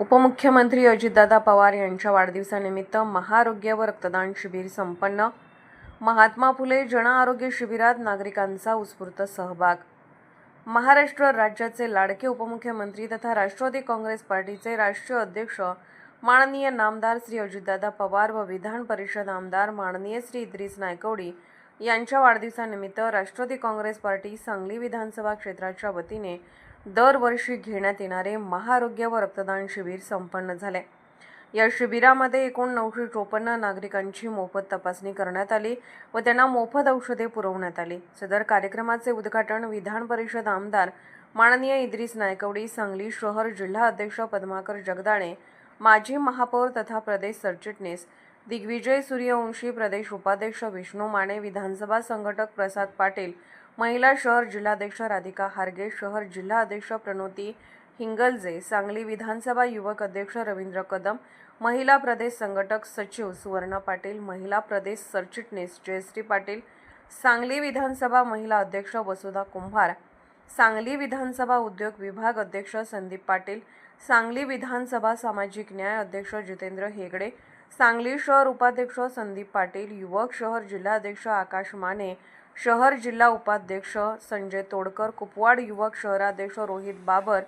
उपमुख्यमंत्री अजितदादा पवार यांच्या वाढदिवसानिमित्त महाआरोग्य व रक्तदान शिबिर संपन्न. महात्मा फुले जन आरोग्य शिबिरात नागरिकांचा उत्स्फूर्त सहभाग. महाराष्ट्र राज्याचे लाडके उपमुख्यमंत्री तथा राष्ट्रवादी काँग्रेस पार्टीचे राष्ट्रीय अध्यक्ष माननीय नामदार श्री अजितदादा पवार व विधान परिषद आमदार माननीय श्री इद्रिस नायकवडी यांच्या वाढदिवसानिमित्त राष्ट्रवादी काँग्रेस पार्टी सांगली विधानसभा क्षेत्राच्या वतीने दरवर्षी घेण्यात येणारे महाआरोग्य व रक्तदान शिबिर संपन्न झाले. या शिबिरामध्ये एकूण नऊशे चोपन्न नागरिकांची मोफत तपासणी करण्यात आली व त्यांना मोफत औषधे पुरवण्यात आली. सदर कार्यक्रमाचे उद्घाटन विधान परिषद आमदार माननीय इद्रिस नायकवडी सांगली शहर जिल्हा अध्यक्ष पद्माकर जगदाळे माजी महापौर तथा प्रदेश सरचिटणीस दिग्विजय सूर्यवंशी प्रदेश उपाध्यक्ष विष्णू माने विधानसभा संघटक प्रसाद पाटील महिला शहर जिल्हाध्यक्ष राधिका हारगे शहर जिल्हा अध्यक्ष प्रणोती हिंगलजे सांगली विधानसभा युवक अध्यक्ष रवींद्र कदम महिला प्रदेश संघटक सचिव सुवर्णा पाटील महिला प्रदेश सरचिटणीस जयश्री पाटील सांगली विधानसभा महिला अध्यक्ष वसुधा कुंभार सांगली विधानसभा उद्योग विभाग अध्यक्ष संदीप पाटील सांगली विधानसभा सामाजिक न्याय अध्यक्ष जितेंद्र हेगडे सांगली शहर उपाध्यक्ष संदीप पाटील युवक शहर जिल्हाध्यक्ष आकाश माने शहर जिल्हा उपाध्यक्ष संजय तोडकर कुपवाड युवक शहराध्यक्ष रोहित बाबर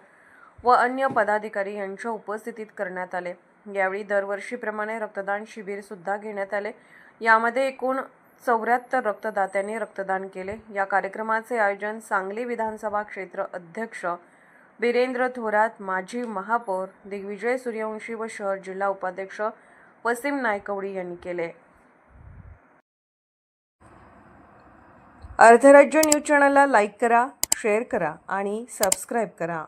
व अन्य पदाधिकारी यांच्या उपस्थितीत करण्यात आले. यावेळी दरवर्षीप्रमाणे रक्तदान शिबिर सुद्धा घेण्यात आले. यामध्ये एकूण चौऱ्याहत्तर रक्तदात्यांनी रक्तदान केले. या कार्यक्रमाचे आयोजन सांगली विधानसभा क्षेत्र अध्यक्ष बिरेंद्र थोरात माजी महापौर दिग्विजय सूर्यवंशी व शहर जिल्हा उपाध्यक्ष वसीम नायकवडी यांनी केले. अर्धराज्य न्यूज चॅनलला लाईक करा शेअर करा आणि सबस्क्राईब करा.